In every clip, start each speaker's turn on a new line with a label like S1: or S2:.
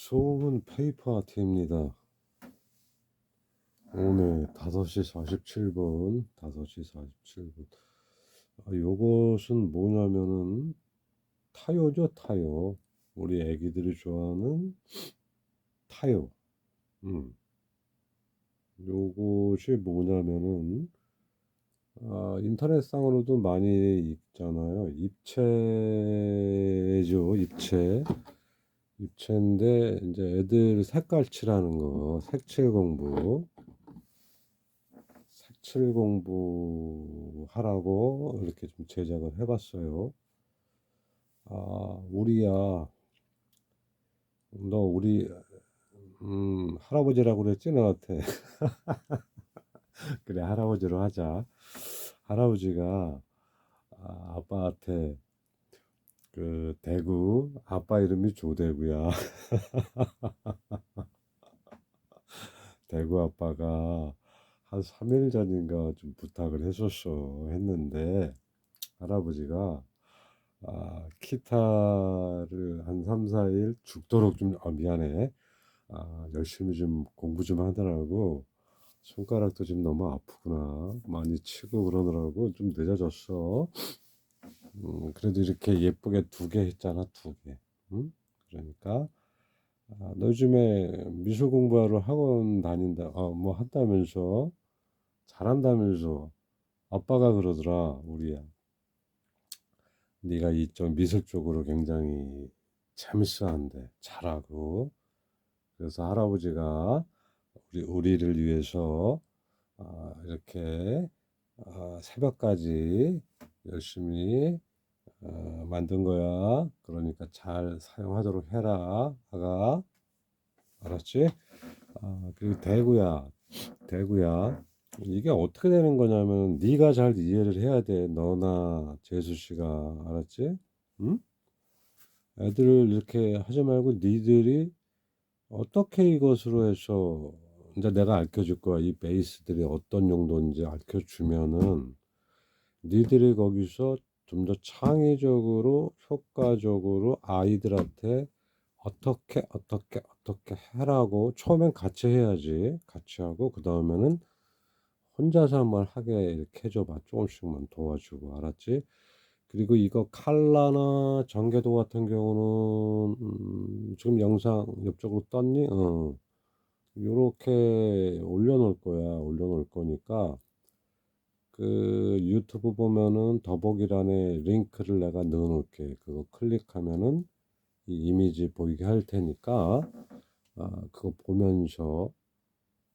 S1: 소음은 페이퍼 아트입니다. 오늘 5시 47분, 5시 47분. 아, 요것은 뭐냐면은 타요죠, 타요. 우리 애기들이 좋아하는 타요. 음. 요것이 뭐냐면은 아, 인터넷상으로도 많이 있잖아요. 입체죠, 입체. 입체인데 이제 애들 색깔 칠하는 거, 색칠 공부. 색칠 공부 하라고 이렇게 좀 제작을 해봤어요. 아, 우리야, 너 우리 음, 할아버지라고 그랬지 너한테. 그래, 할아버지로 하자. 할아버지가 아, 아빠한테 그 대구 아빠 이름이 조대구야. 대구 아빠가 한 3일 전인가 좀 부탁을 했었어 했는데 할아버지가 아, 기타를 한 3, 4일 죽도록 좀 아, 미안해. 아, 열심히 좀 공부 좀 하더라고. 손가락도 지금 너무 아프구나. 많이 치고 그러느라고 좀 늦어졌어. 음, 그래도 이렇게 예쁘게 두 개 했잖아, 두 개. 응? 그러니까, 아, 너 요즘에 미술 공부하러 학원 다닌다, 어, 뭐 한다면서, 잘한다면서, 아빠가 그러더라, 우리야. 네가 이쪽 미술 쪽으로 굉장히 재밌어 한대, 잘하고. 그래서 할아버지가 우리, 우리를 위해서, 아, 이렇게, 아, 새벽까지 열심히 어, 만든 거야. 그러니까 잘 사용하도록 해라, 아가. 알았지? 아, 그리고 대구야, 대구야. 이게 어떻게 되는 거냐면 네가 잘 이해를 해야 돼. 너나 재수 씨가 알았지? 응? 애들을 이렇게 하지 말고 니들이 어떻게 이것으로 해서 이제 내가 알려줄 거야. 이 베이스들이 어떤 용도인지 알려주면은 니들이 거기서 좀 더 창의적으로 효과적으로 아이들한테 어떻게 어떻게 어떻게 해라고 처음엔 같이 해야지 같이 하고 그 다음에는 혼자서 한번 하게 이렇게 해줘봐 조금씩만 도와주고 알았지? 그리고 이거 칼라나 전개도 같은 경우는 음, 지금 영상 옆쪽으로 떴니? 어. 요렇게 올려놓을 거야 올려놓을 거니까 그 유튜브 보면은 더보기란에 링크를 내가 넣어 놓을게. 그거 클릭하면은 이 이미지 보이게 할 테니까 아, 그거 보면서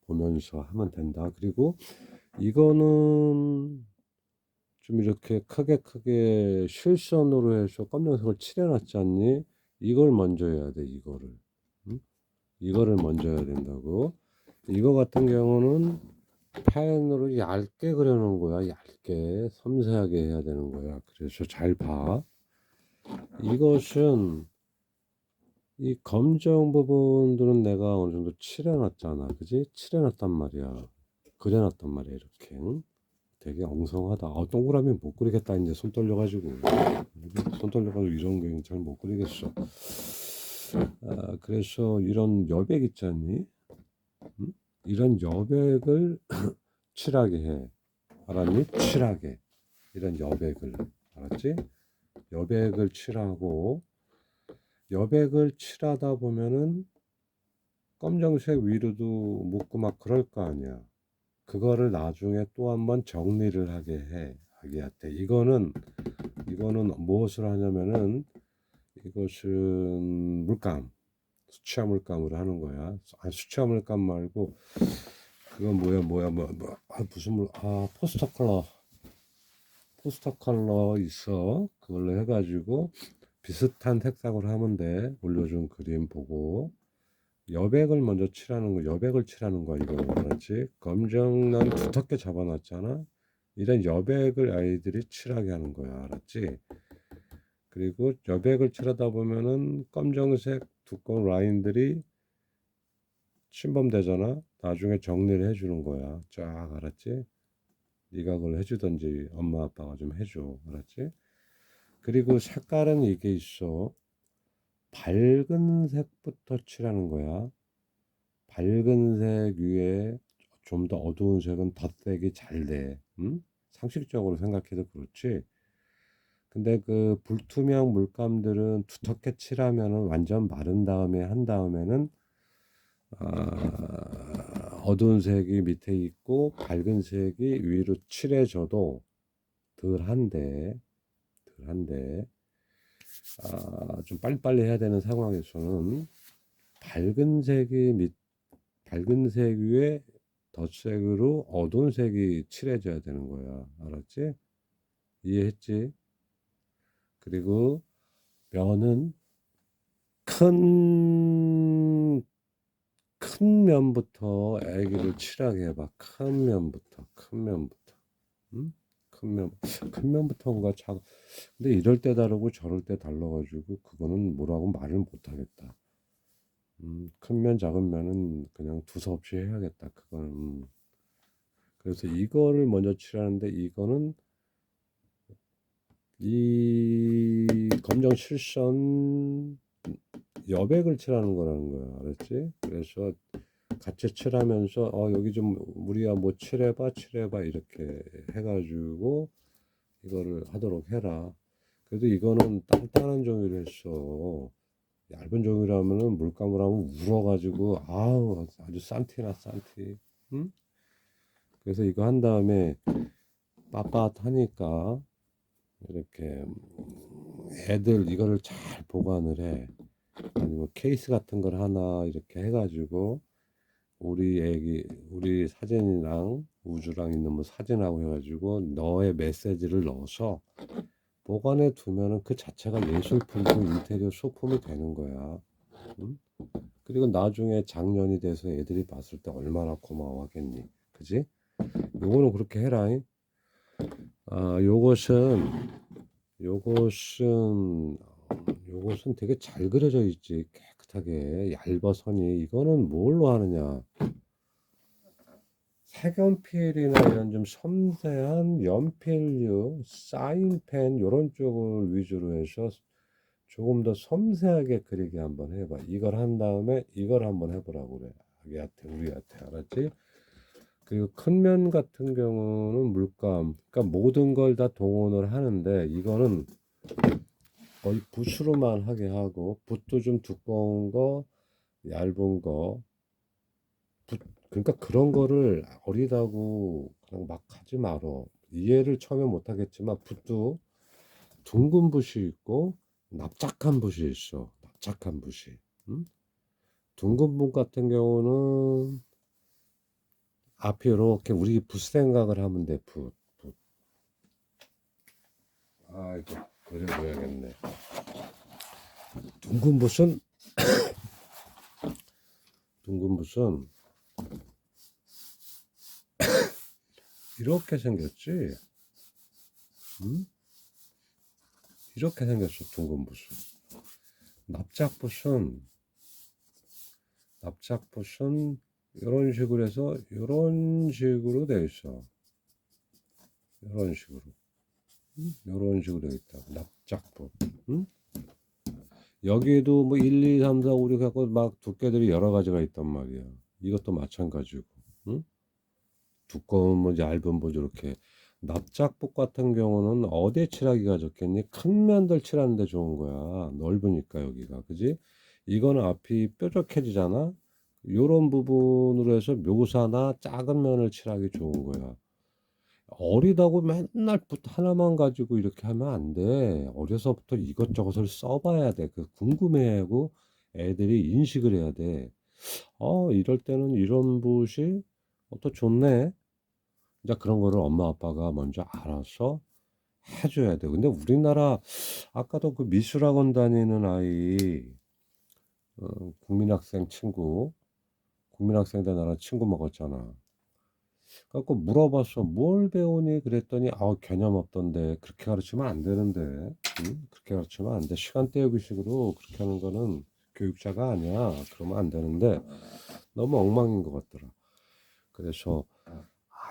S1: 보면서 하면 된다. 그리고 이거는 좀 이렇게 크게 크게 실선으로 해서 검정색을 칠해놨지 않니? 이걸 먼저 해야 돼. 이거를 응? 이거를 먼저 해야 된다고. 이거 같은 경우는 펜으로 얇게 그려놓은 거야. 얇게 섬세하게 해야 되는 거야. 그래서 잘 봐. 이것은 이 검정 부분들은 내가 어느 정도 칠해놨잖아. 그지? 칠해놨단 말이야. 그려놨단 말이야. 이렇게. 되게 엉성하다. 아, 동그라미 못 그리겠다. 이제 손 떨려가지고. 손 떨려가지고 이런 게잘못 그리겠어. 아, 그래서 이런 여백 있잖니? 응? 이런 여백을 칠하게 해. 알았니? 칠하게. 이런 여백을. 알았지? 여백을 칠하고, 여백을 칠하다 보면은 검정색 위로도 묻고 막 그럴 거 아니야. 그거를 나중에 또 한번 정리를 하게 해. 아기한테. 이거는, 이거는 무엇을 하냐면은, 이것은 물감. 수치화 물감으로 하는 거야. 아, 수치화 물감 말고 그건 뭐야 뭐야 뭐, 뭐 아, 무슨 물아 포스터 컬러. 포스터 컬러 있어. 그걸로 해가지고 비슷한 색상으로 하면 돼. 올려준 그림 보고. 여백을 먼저 칠하는 거 여백을 칠하는 거야 이거 알았지 검정 난 두텁게 잡아놨잖아. 이런 여백을 아이들이 칠하게 하는 거야 알았지? 그리고 여백을 칠하다 보면은 검정색 두꺼운 라인들이 침범되잖아. 나중에 정리를 해주는 거야. 쫙 알았지? 네가 그걸 해주던지 엄마 아빠가 좀 해줘. 알았지? 그리고 색깔은 이게 있어. 밝은 색부터 칠하는 거야. 밝은 색 위에 좀 더 어두운 색은 덧색이 잘 돼. 음? 상식적으로 생각해도 그렇지. 근데 그 불투명 물감들은 두텁게 칠하면은 완전 마른 다음에 한 다음에는 아, 어두운 색이 밑에 있고 밝은 색이 위로 칠해져도 덜한데 덜한데 아, 좀 빨리빨리 해야 되는 상황에서는 밝은 색이 밑 밝은 색 위에 덧색으로 어두운 색이 칠해져야 되는 거야. 알았지? 이해했지? 그리고 면은 큰, 큰 면부터 애기를 칠하게 해봐. 큰 면부터, 큰 면부터. 응? 큰 면, 큰 면부터인가 작, 근데 이럴 때 다르고 저럴 때 달라가지고 그거는 뭐라고 말을 못하겠다. 음, 큰 면, 작은 면은 그냥 두서없이 해야겠다. 그거는. 음. 그래서 이거를 먼저 칠하는데 이거는 이 검정 칠선 여백을 칠하는 거라는 거야. 알았지? 그래서 같이 칠하면서 어 여기 좀 우리가 뭐 칠해봐 칠해봐 이렇게 해가지고 이거를 하도록 해라. 그래도 이거는 단단한 종이를 했어. 얇은 종이라면은 물감을 하면 울어가지고 아우 아주 산티나 산티. 응? 그래서 이거 한 다음에 빳빳하니까 이렇게 애들 이거를 잘 보관을 해. 아니면 케이스 같은 걸 하나 이렇게 해가지고 우리 애기 우리 사진이랑 우주랑 있는 뭐 사진하고 해가지고 너의 메시지를 넣어서 보관해 두면은 그 자체가 예술품이고 인테리어 소품이 되는 거야. 응? 그리고 나중에 작년이 돼서 애들이 봤을 때 얼마나 고마워하겠니? 그지? 요거는 그렇게 해라. 잉? 아, 요것은 요것은 요것은 되게 잘 그려져 있지. 깨끗하게 얇아 선이. 이거는 뭘로 하느냐? 색연필이나 이런 좀 섬세한 연필류, 사인펜 이런 쪽을 위주로 해서 조금 더 섬세하게 그리게 한번 해봐. 이걸 한 다음에 이걸 한번 해보라고 그래. 아기한테 우리한테 알았지? 그리고 큰 면 같은 경우는 물감, 그러니까 모든 걸 다 동원을 하는데 이거는 거의 붓으로만 하게 하고 붓도 좀 두꺼운 거, 얇은 거, 붓, 그러니까 그런 거를 어리다고 그냥 막 하지 말어. 이해를 처음에 못 하겠지만 붓도 둥근 붓이 있고 납작한 붓이 있어. 납작한 붓이. 음? 둥근 붓 같은 경우는 앞에 이렇게 우리 붓 생각을 하면 돼. 붓, 붓. 아, 이거 그려줘야겠네. 둥근 붓은 둥근 붓은 이렇게 생겼지. 음? 이렇게 생겼어, 둥근 붓은. 납작붓은, 납작붓은 이런 식으로 해서 이런 식으로 되어 있어. 이런 식으로. 이런 식으로 되어 있다. 납작붓. 응? 여기에도 뭐 1, 2, 3, 4, 5, 6 갖고 막 두께들이 여러 가지가 있단 말이야. 이것도 마찬가지고. 응? 두꺼운 뭐 얇은 뭐 이렇게 납작복 같은 경우는 어디에 칠하기가 좋겠니? 큰 면들 칠하는데 좋은 거야. 넓으니까 여기가 그지? 이거는 앞이 뾰족해지잖아. 요런 부분으로 해서 묘사나 작은 면을 칠하기 좋은 거야. 어리다고 맨날 붓 하나만 가지고 이렇게 하면 안 돼. 어려서부터 이것저것을 써봐야 돼. 그 궁금해하고 애들이 인식을 해야 돼. 어, 이럴 때는 이런 붓이 어, 또 좋네. 이제 그런 거를 엄마 아빠가 먼저 알아서 해줘야 돼. 근데 우리나라 아까도 그 미술학원 다니는 아이 어, 국민학생 친구 국민학생 때 나랑 친구 먹었잖아. 그래갖고 물어봤어. 뭘 배우니? 그랬더니 아우 개념 없던데 그렇게 가르치면 안 되는데 응? 그렇게 가르치면 안 돼. 시간 때우기 식으로 그렇게 하는 거는 교육자가 아니야. 그러면 안 되는데 너무 엉망인 것 같더라. 그래서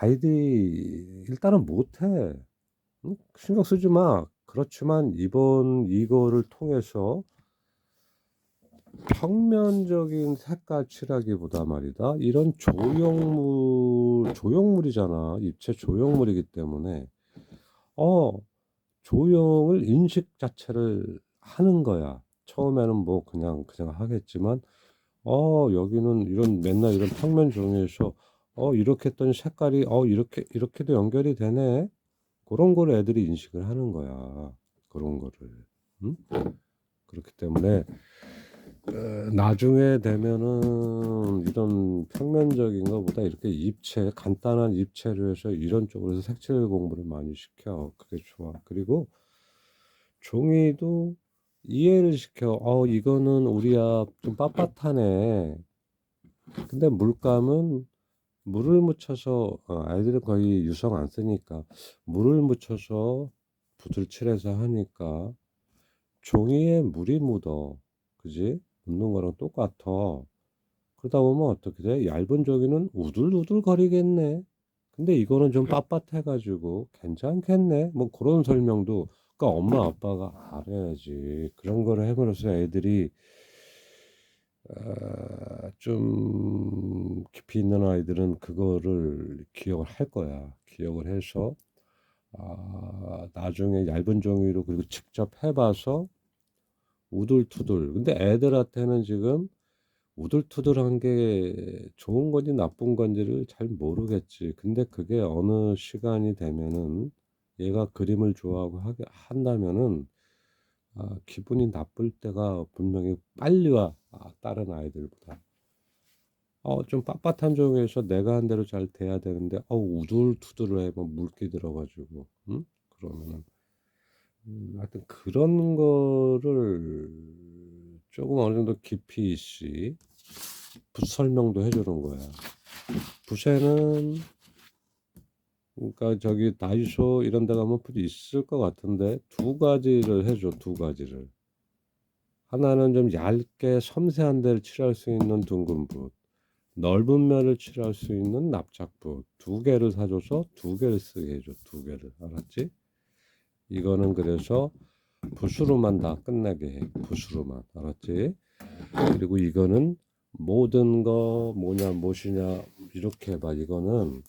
S1: 아이들이 일단은 못해. 응? 신경 쓰지 마. 그렇지만 이번 이거를 통해서 평면적인 색깔 칠하기보다 말이다. 이런 조형물, 조형물이잖아. 입체 조형물이기 때문에, 어, 조형을 인식 자체를 하는 거야. 처음에는 뭐 그냥, 그냥 하겠지만, 어, 여기는 이런, 맨날 이런 평면 종이에서, 어, 이렇게 했더니 색깔이, 어, 이렇게, 이렇게도 연결이 되네. 그런 걸 애들이 인식을 하는 거야. 그런 거를. 응? 그렇기 때문에, 어, 나중에 되면은 이런 평면적인 것보다 이렇게 입체, 간단한 입체로 해서 이런 쪽으로 해서 색칠 공부를 많이 시켜. 그게 좋아. 그리고 종이도 이해를 시켜. 어, 이거는 우리야 좀 빳빳하네. 근데 물감은 물을 묻혀서, 어, 아이들은 거의 유성 안 쓰니까 물을 묻혀서 붓을 칠해서 하니까 종이에 물이 묻어. 그지? 묻는 거랑 똑같아. 그러다 보면 어떻게 돼? 얇은 종이는 우들우들 거리겠네. 근데 이거는 좀 빳빳해가지고 괜찮겠네. 뭐 그런 설명도, 그러니까 엄마 아빠가 알아야지. 그런 거를 해버려서 애들이 어, 좀 깊이 있는 아이들은 그거를 기억을 할 거야. 기억을 해서 아, 나중에 얇은 종이로 그리고 직접 해봐서 우둘투둘. 근데 애들한테는 지금 우둘투둘한 게 좋은 건지 나쁜 건지를 잘 모르겠지. 근데 그게 어느 시간이 되면은 얘가 그림을 좋아하고 하게 한다면은 아, 기분이 나쁠 때가 분명히 빨리 와. 아, 다른 아이들보다. 어, 좀 빳빳한 종에서 내가 한 대로 잘 돼야 되는데, 어, 우둘투둘해. 뭐 물기 들어가지고. 응? 그러면은. 음, 하여튼 그런 거를 조금 어느 정도 깊이 있이 붓 설명도 해주는 거야. 붓에는 그러니까 저기 다이소 이런 데 가면 붓이 있을 것 같은데 두 가지를 해줘 두 가지를 하나는 좀 얇게 섬세한 데를 칠할 수 있는 둥근 붓 넓은 면을 칠할 수 있는 납작붓 두 개를 사줘서 두 개를 쓰게 해줘 두 개를 알았지? 이거는 그래서 붓으로만 다 끝내게 해. 붓으로만. 알았지? 그리고 이거는 모든 거 뭐냐 무엇이냐 이렇게 해봐. 이거는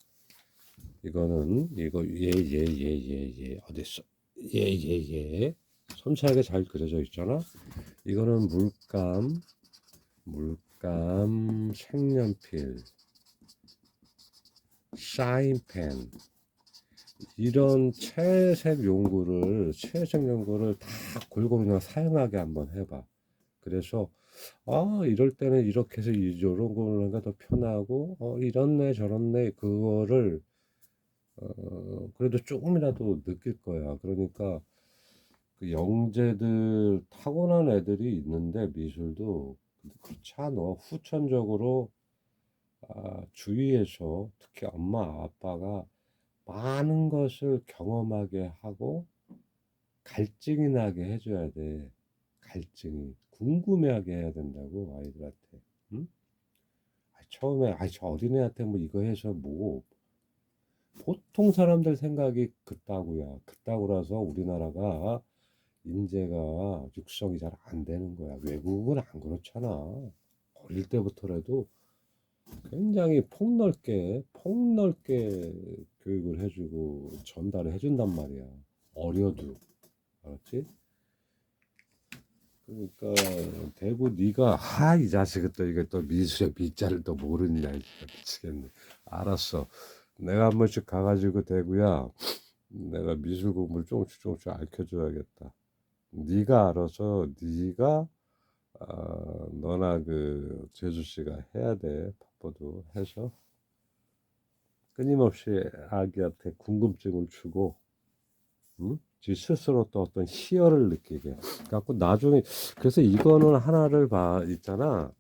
S1: 이거는 이거 예예예 예예 어딨어? 예 예예 섬세하게 잘 그려져 있잖아. 이거는 물감 물감 색연필 사인펜 이런 채색 연구를 채색 연구를 다 골고루 그냥 사용하게 한번 해봐 그래서 아 이럴 때는 이렇게 해서 이런 거가 더 편하고 어 이렇네 저렇네 그거를 어, 그래도 조금이라도 느낄 거야. 그러니까 그 영재들 타고난 애들이 있는데 미술도 그렇지 않아. 후천적으로 아, 주위에서 특히 엄마 아빠가 많은 것을 경험하게 하고 갈증이 나게 해줘야 돼. 갈증이 궁금해하게 해야 된다고 아이들한테. 응? 아, 처음에 아저 어린애한테 뭐 이거 해서 뭐 보통 사람들 생각이 그따구야. 그따구라서 우리나라가 인재가 육성이 잘 안 되는 거야. 외국은 안 그렇잖아. 어릴 때부터라도 굉장히 폭넓게, 폭넓게 교육을 해주고 전달을 해준단 말이야. 어려도. 알았지? 그러니까 대구 네가 하이 자식은 또 이게 또 미수의 미자를 또 모르냐 미치겠네. 알았어. 내가 한 번씩 가가지고 대구야 내가 미술 공부를 조금씩 조금씩 알려줘야겠다. 네가 알아서 네가 어, 너나 그 재수 씨가 해야 돼 바빠도 해서 끊임없이 아기한테 궁금증을 주고 응? 지 스스로 또 어떤 희열을 느끼게. 갖고 나중에 그래서 이거는 하나를 봐 있잖아.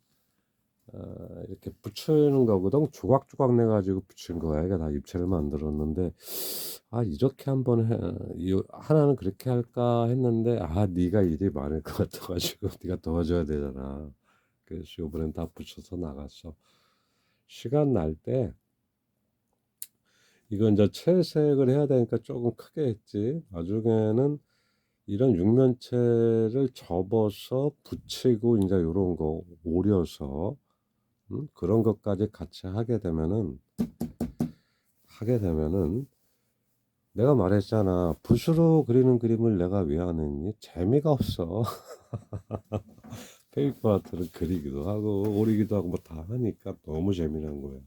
S1: 어, 이렇게 붙이는 거거든. 조각조각 내 가지고 붙인 거야. 이게 다 입체를 만들었는데 아 이렇게 한번 해 이, 하나는 그렇게 할까 했는데 아 네가 일이 많을 것 같아 가지고 네가 도와줘야 되잖아. 그래서 이번엔 다 붙여서 나갔어. 시간 날때 이건 이제 채색을 해야 되니까 조금 크게 했지. 나중에는 이런 육면체를 접어서 붙이고 이제 요런 거 오려서 음? 그런 것까지 같이 하게 되면은 하게 되면은 내가 말했잖아. 붓으로 그리는 그림을 내가 왜 하느니? 재미가 없어. 페이퍼 아트는 그리기도 하고 오리기도 하고 뭐 다 하니까 너무 재미난 거야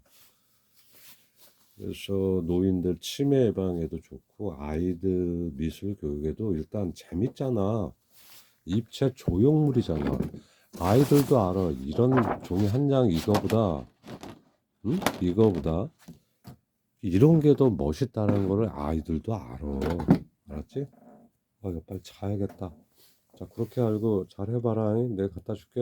S1: 그래서 노인들 치매 예방에도 좋고 아이들 미술 교육에도 일단 재밌잖아. 입체 조형물이잖아. 아이들도 알아. 이런 종이 한 장 이거보다 응? 이거보다 이런 게 더 멋있다는 거를 아이들도 알아. 알았지? 아 이거 빨리 자야겠다. 자 그렇게 알고 잘 해봐라 내가 갖다 줄게